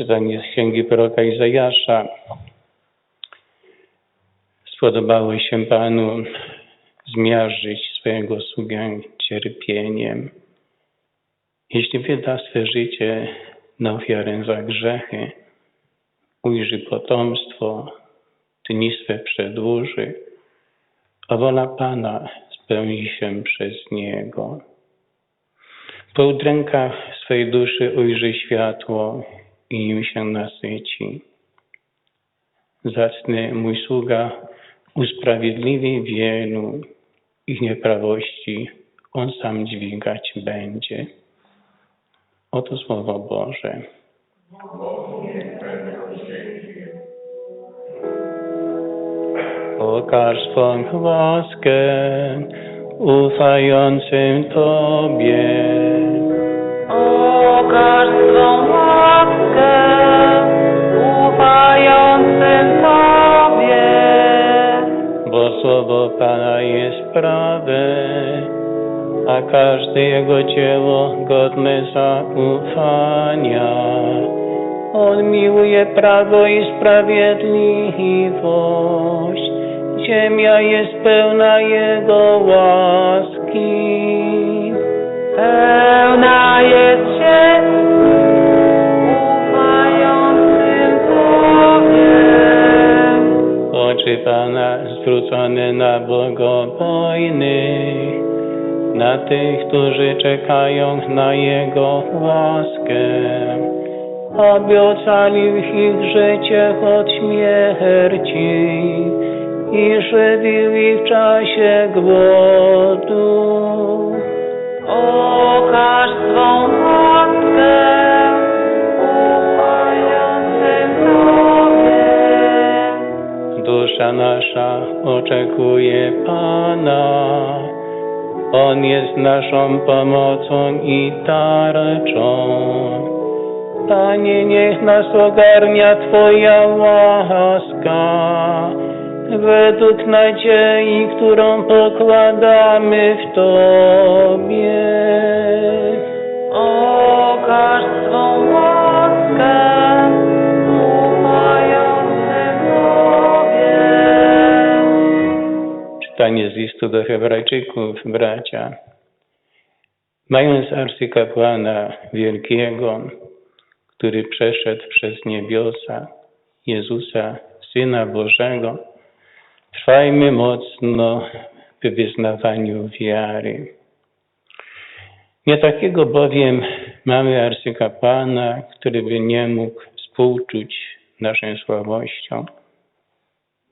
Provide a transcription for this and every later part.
Czytanie z księgi proroka Izajasza. Spodobało się Panu zmiażdżyć swojego sługę cierpieniem. Jeśli wyda swe życie na ofiarę za grzechy, ujrzy potomstwo, dni swe przedłuży, a wola Pana spełni się przez Niego. Po udrękach swej duszy ujrzy światło i się nasyci. Zacny mój sługa usprawiedliwi wielu, ich nieprawości on sam dźwigać będzie. Oto Słowo Boże. Okaż swą łaskę ufającym Tobie. Okaż swą łaskę słowo Pana jest prawe, a każde Jego dzieło godne zaufania. On miłuje prawo i sprawiedliwość. Ziemia jest pełna Jego łaski. Pełna jest ziemia Oczy Pana zwrócone na bogobojnych, na tych, którzy czekają na Jego łaskę, aby ocalił ich życie od śmierci i żywił ich w czasie głodu. Okaż swą łaskę Dusza nasza oczekuje Pana. On jest naszą pomocą i tarczą. Panie, niech nas ogarnia Twoja łaska, według nadziei, którą pokładamy w Tobie. Okaż swą łaskę Czytanie z listu do Hebrajczyków, bracia. Mając arcykapłana wielkiego, który przeszedł przez niebiosa, Jezusa, Syna Bożego, trwajmy mocno w wyznawaniu wiary. Nie takiego bowiem mamy arcykapłana, który by nie mógł współczuć naszą słabością,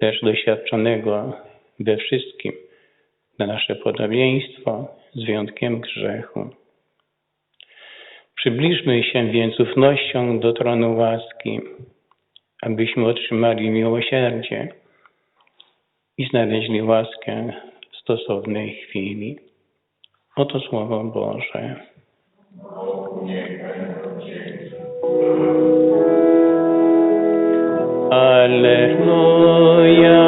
lecz doświadczonego we wszystkim na nasze podobieństwo z wyjątkiem grzechu. Przybliżmy się więc ufnością do tronu łaski, abyśmy otrzymali miłosierdzie i znaleźli łaskę w stosownej chwili. Oto Słowo Boże. Alleluja.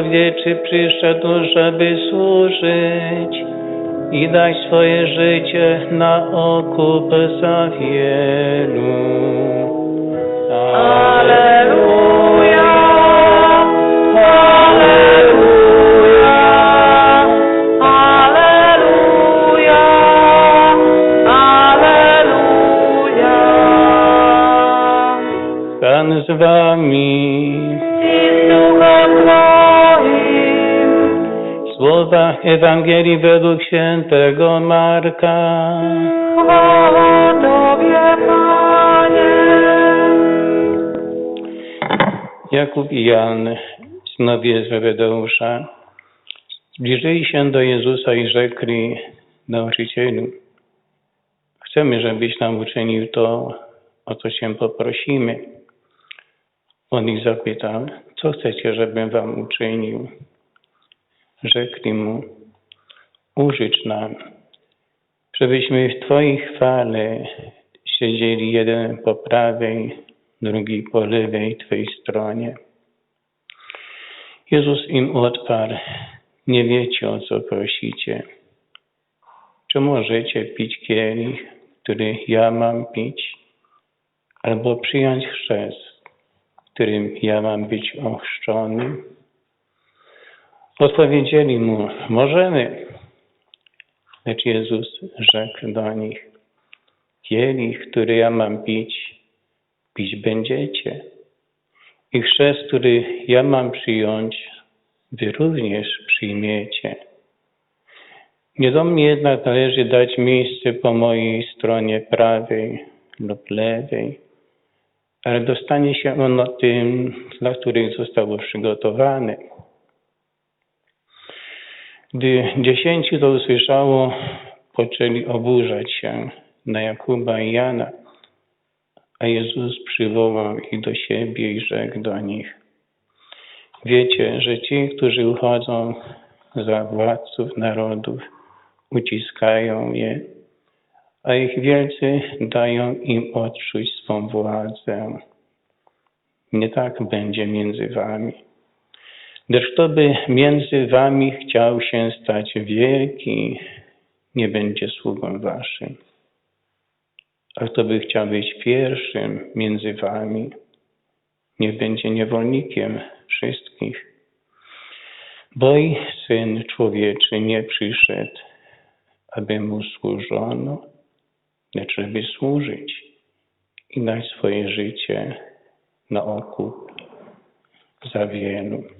Człowieczy przyszedł, żeby służyć i dać swoje życie na okup za wielu. Aleluja, aleluja, aleluja, aleluja. Pan z wami. I z duchem Twoim. Słowa Ewangelii według świętego Marka. Chwała Tobie, Panie. Jakub i Jan, synowie Zebedeusza, zbliżyli się do Jezusa i rzekli, nauczycielu, chcemy, żebyś nam uczynił to, o co Cię poprosimy. On ich zapytał, co chcecie, żebym wam uczynił? Rzekli mu, użycz nam, żebyśmy w Twojej chwale siedzieli jeden po prawej, drugi po lewej Twojej stronie. Jezus im odparł, nie wiecie o co prosicie. Czy możecie pić kielich, który ja mam pić, albo przyjąć chrzest, którym ja mam być ochrzczony? Odpowiedzieli mu, możemy. Lecz Jezus rzekł do nich, kielich, który ja mam pić, pić będziecie. I chrzest, który ja mam przyjąć, wy również przyjmiecie. Nie do mnie jednak należy dać miejsce po mojej stronie prawej lub lewej, ale dostanie się ono tym, dla których zostało przygotowane. Gdy dziesięciu to usłyszało, poczęli oburzać się na Jakuba i Jana, a Jezus przywołał ich do siebie i rzekł do nich, wiecie, że ci, którzy uchodzą za władców narodów, uciskają je, a ich wielcy dają im odczuć swą władzę. Nie tak będzie między wami. Lecz kto by między wami chciał się stać wielki, nie będzie sługą waszym. A kto by chciał być pierwszym między wami, nie będzie niewolnikiem wszystkich. Bo i Syn Człowieczy nie przyszedł, aby Mu służono, lecz żeby służyć i dać swoje życie na okup za wielu.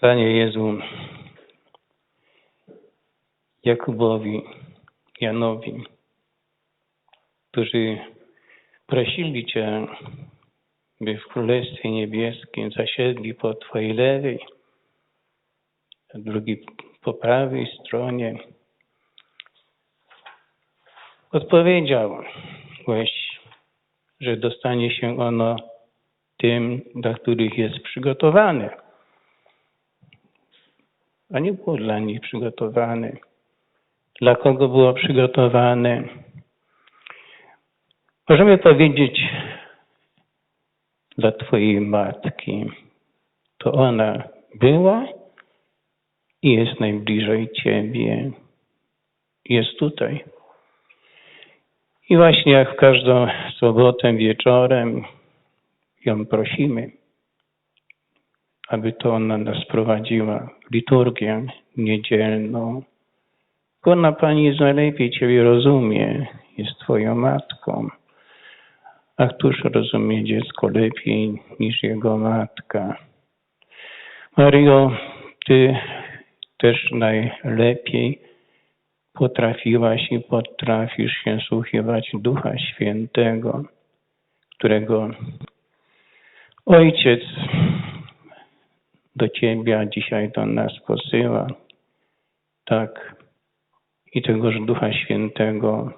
Panie Jezu, Jakubowi, Janowi, którzy prosili Cię, by w Królestwie Niebieskim zasiedli po Twojej lewej, a drugi po prawej stronie. Odpowiedziałeś, że dostanie się ono tym, dla których jest przygotowane a nie było dla nich przygotowane. Dla kogo było przygotowane? Możemy powiedzieć dla Twojej matki. To ona była i jest najbliżej Ciebie. Jest tutaj. I właśnie jak w każdą sobotę wieczorem ją prosimy, aby to ona nas prowadziła liturgię niedzielną. Bo ona Pani jest najlepiej Ciebie rozumie, jest Twoją matką. A któż rozumie dziecko lepiej niż jego matka? Mario, Ty też najlepiej potrafiłaś i potrafisz się słuchiwać Ducha Świętego, którego Ojciec do Ciebie, a dzisiaj do nas posyła. Tak. I tegoż Ducha Świętego,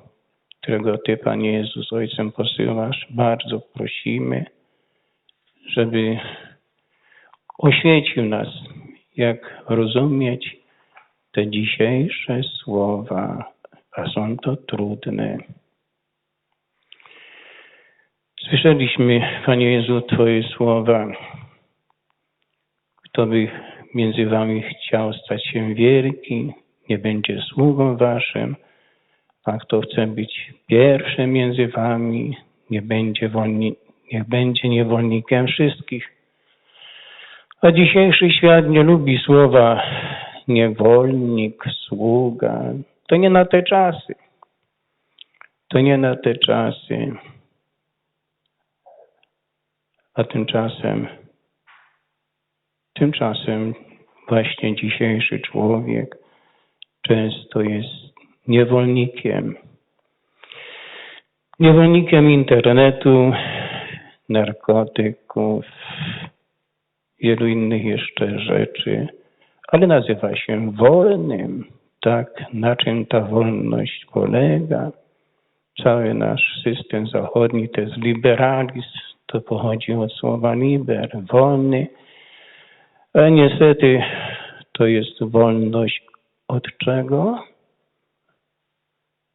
którego Ty, Panie Jezus, Ojcem posyłasz, bardzo prosimy, żeby oświecił nas, jak rozumieć te dzisiejsze słowa, a są to trudne. Słyszeliśmy, Panie Jezu, Twoje słowa. Kto by między wami chciał stać się wielki, nie będzie sługą waszym, a kto chce być pierwszy między wami, nie będzie, wolni, nie będzie niewolnikiem wszystkich. A dzisiejszy świat nie lubi słowa niewolnik, sługa. To nie na te czasy. To nie na te czasy. A tymczasem Tymczasem właśnie dzisiejszy człowiek często jest niewolnikiem. Niewolnikiem internetu, narkotyków, wielu innych jeszcze rzeczy, ale nazywa się wolnym. Tak, na czym ta wolność polega? Cały nasz system zachodni to jest liberalizm, to pochodzi od słowa liber, wolny, a niestety to jest wolność od czego?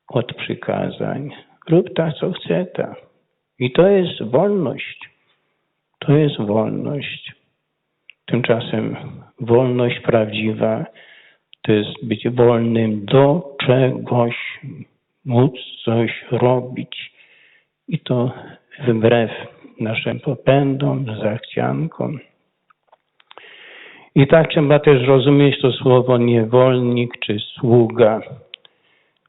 Od przykazań. Rób tak, co chce ta. I to jest wolność. To jest wolność. Tymczasem wolność prawdziwa to jest być wolnym do czegoś, móc coś robić. I to wbrew naszym popędom, zachciankom. I tak trzeba też rozumieć to słowo niewolnik czy sługa.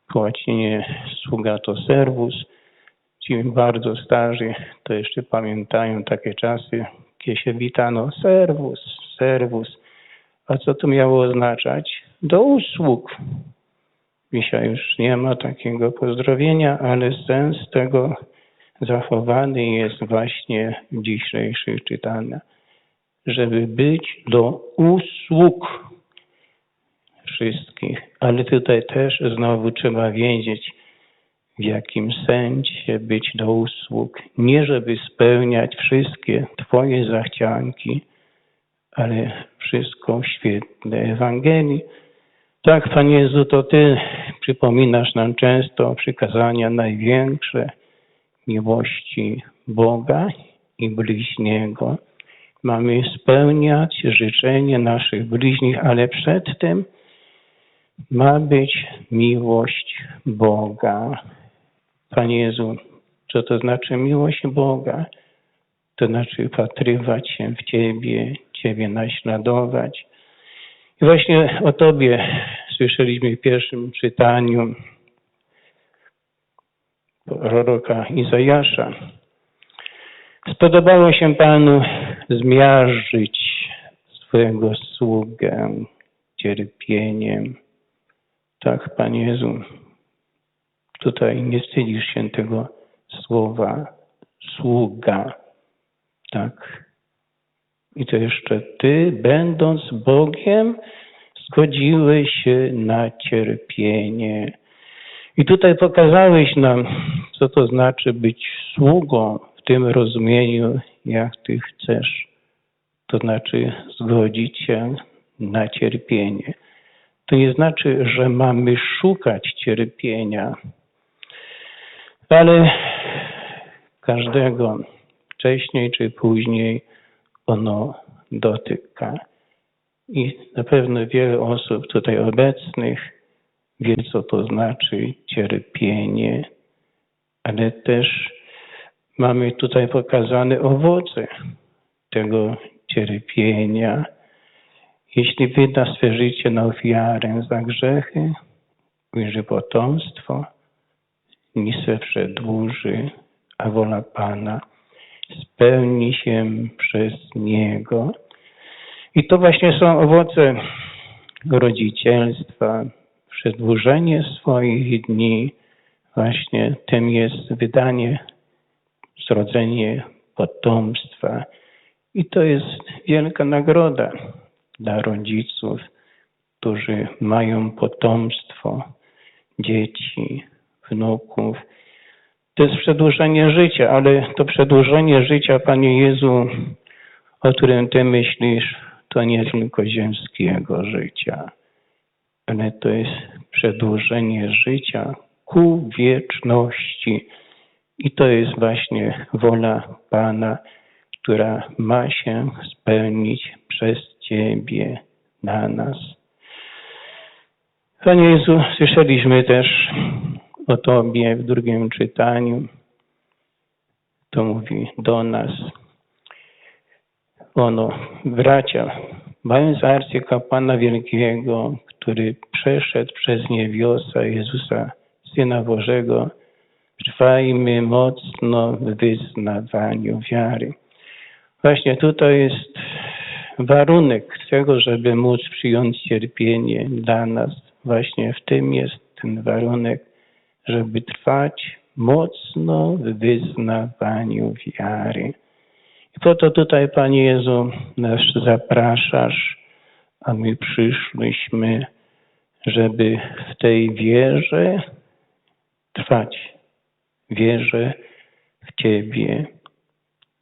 Po łacinie sługa to servus. Ci bardzo starzy to jeszcze pamiętają takie czasy, kiedy się witano servus, servus. A co to miało oznaczać? Do usług. Dzisiaj już nie ma takiego pozdrowienia, ale sens tego zachowany jest właśnie w dzisiejszych czytaniach. Żeby być do usług wszystkich. Ale tutaj też znowu trzeba wiedzieć, w jakim sensie być do usług. Nie żeby spełniać wszystkie Twoje zachcianki, ale wszystko w świetle Ewangelii. Tak, Panie Jezu, to Ty przypominasz nam często przykazania największe miłości Boga i bliźniego. Mamy spełniać życzenie naszych bliźnich, ale przed tym ma być miłość Boga. Panie Jezu, co to znaczy miłość Boga? To znaczy patrywać się w Ciebie, Ciebie naśladować. I właśnie o Tobie słyszeliśmy w pierwszym czytaniu proroka Izajasza. Spodobało się Panu zmiażdżyć swojego sługę cierpieniem. Tak, Panie Jezu, tutaj nie wstydzisz się tego słowa sługa. Tak. I to jeszcze Ty, będąc Bogiem, zgodziłeś się na cierpienie. I tutaj pokazałeś nam, co to znaczy być sługą w tym rozumieniu, jak Ty chcesz. To znaczy zgodzić się na cierpienie. To nie znaczy, że mamy szukać cierpienia, ale każdego wcześniej czy później ono dotyka. I na pewno wiele osób tutaj obecnych wie, co to znaczy cierpienie, ale też mamy tutaj pokazane owoce tego cierpienia. Jeśli wyda swe życie na ofiarę za grzechy, ujrzy potomstwo, ni se przedłuży, a wola Pana spełni się przez Niego. I to właśnie są owoce rodzicielstwa, przedłużenie swoich dni. Właśnie tym jest wydanie, zrodzenie potomstwa. I to jest wielka nagroda dla rodziców, którzy mają potomstwo, dzieci, wnuków. To jest przedłużenie życia, ale to przedłużenie życia, Panie Jezu, o którym Ty myślisz, to nie tylko ziemskiego życia, ale to jest przedłużenie życia ku wieczności. I to jest właśnie wola Pana, która ma się spełnić przez Ciebie na nas. Panie Jezu, słyszeliśmy też o Tobie w drugim czytaniu. To mówi do nas. Ono, bracia, mając arcykapłana wielkiego, który przeszedł przez niewiosa Jezusa, Syna Bożego, trwajmy mocno w wyznawaniu wiary. Właśnie tutaj jest warunek tego, żeby móc przyjąć cierpienie dla nas. Właśnie w tym jest ten warunek, żeby trwać mocno w wyznawaniu wiary. I po to tutaj, Panie Jezu, nas zapraszasz, a my przyszliśmy, żeby w tej wierze trwać. Wierze w Ciebie,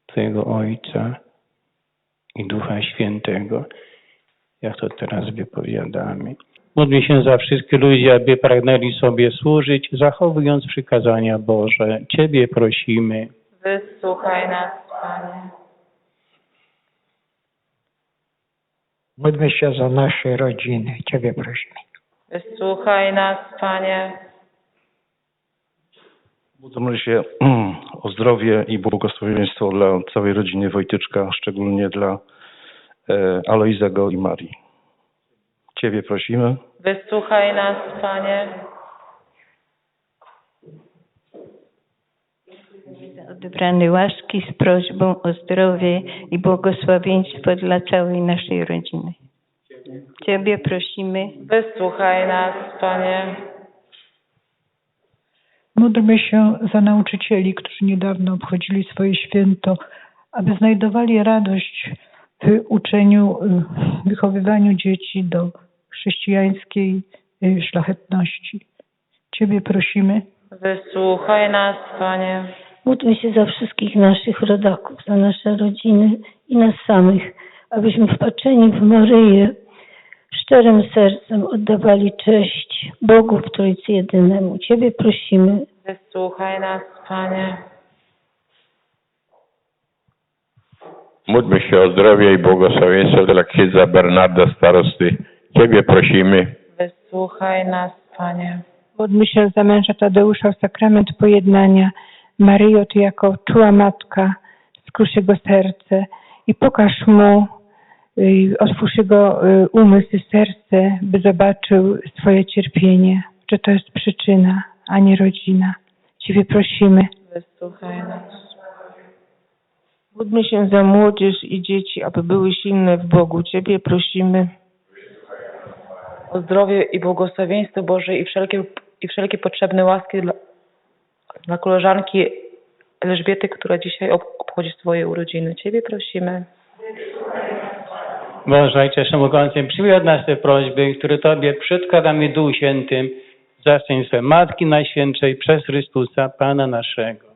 Twojego Ojca i Ducha Świętego, jak to teraz wypowiadamy. Módlmy się za wszystkich ludzi, aby pragnęli sobie służyć, zachowując przykazania Boże. Ciebie prosimy. Wysłuchaj nas, Panie. Módlmy się za nasze rodziny. Ciebie prosimy. Wysłuchaj nas, Panie. Módlmy się o zdrowie i błogosławieństwo dla całej rodziny Wojtyczka, szczególnie dla e, Alojzego i Marii. Ciebie prosimy. Wysłuchaj nas, Panie. za odebrane łaski z prośbą o zdrowie i błogosławieństwo dla całej naszej rodziny. Ciebie prosimy, Wysłuchaj nas, Panie. Módlmy się za nauczycieli, którzy niedawno obchodzili swoje święto, aby znajdowali radość w uczeniu, wychowywaniu dzieci do chrześcijańskiej y, szlachetności. Ciebie prosimy. Wysłuchaj nas, Panie. Módlmy się za wszystkich naszych rodaków, za nasze rodziny i nas samych, abyśmy wpatrzeni w Maryję szczerym sercem oddawali cześć Bogu w Trójcy Jedynemu. Ciebie prosimy. Wysłuchaj nas, Panie. Módlmy się o zdrowie i błogosławieństwo dla księdza Bernarda Starosty. Ciebie prosimy. Wysłuchaj nas, Panie. Módlmy się za męża Tadeusza o sakrament pojednania. Maryjo, Ty jako czuła matka, skrusz jego serce i pokaż mu, otwórz jego y, umysł i serce, by zobaczył swoje cierpienie, że to jest przyczyna, a nie rodzina. Ciebie prosimy. Wysłuchaj nas. Módlmy się za młodzież i dzieci, aby były silne w Bogu. Ciebie prosimy. O zdrowie i błogosławieństwo Boże i wszelkie, i wszelkie potrzebne łaski dla, dla koleżanki Elżbiety, która dzisiaj ob- obchodzi swoje urodziny. Ciebie prosimy. Boże Ojcze Wszechmogący, przyjmij od nas te prośby, które Tobie przedkładamy Duchu Świętym, zastań swe Matki Najświętszej przez Chrystusa, Pana naszego.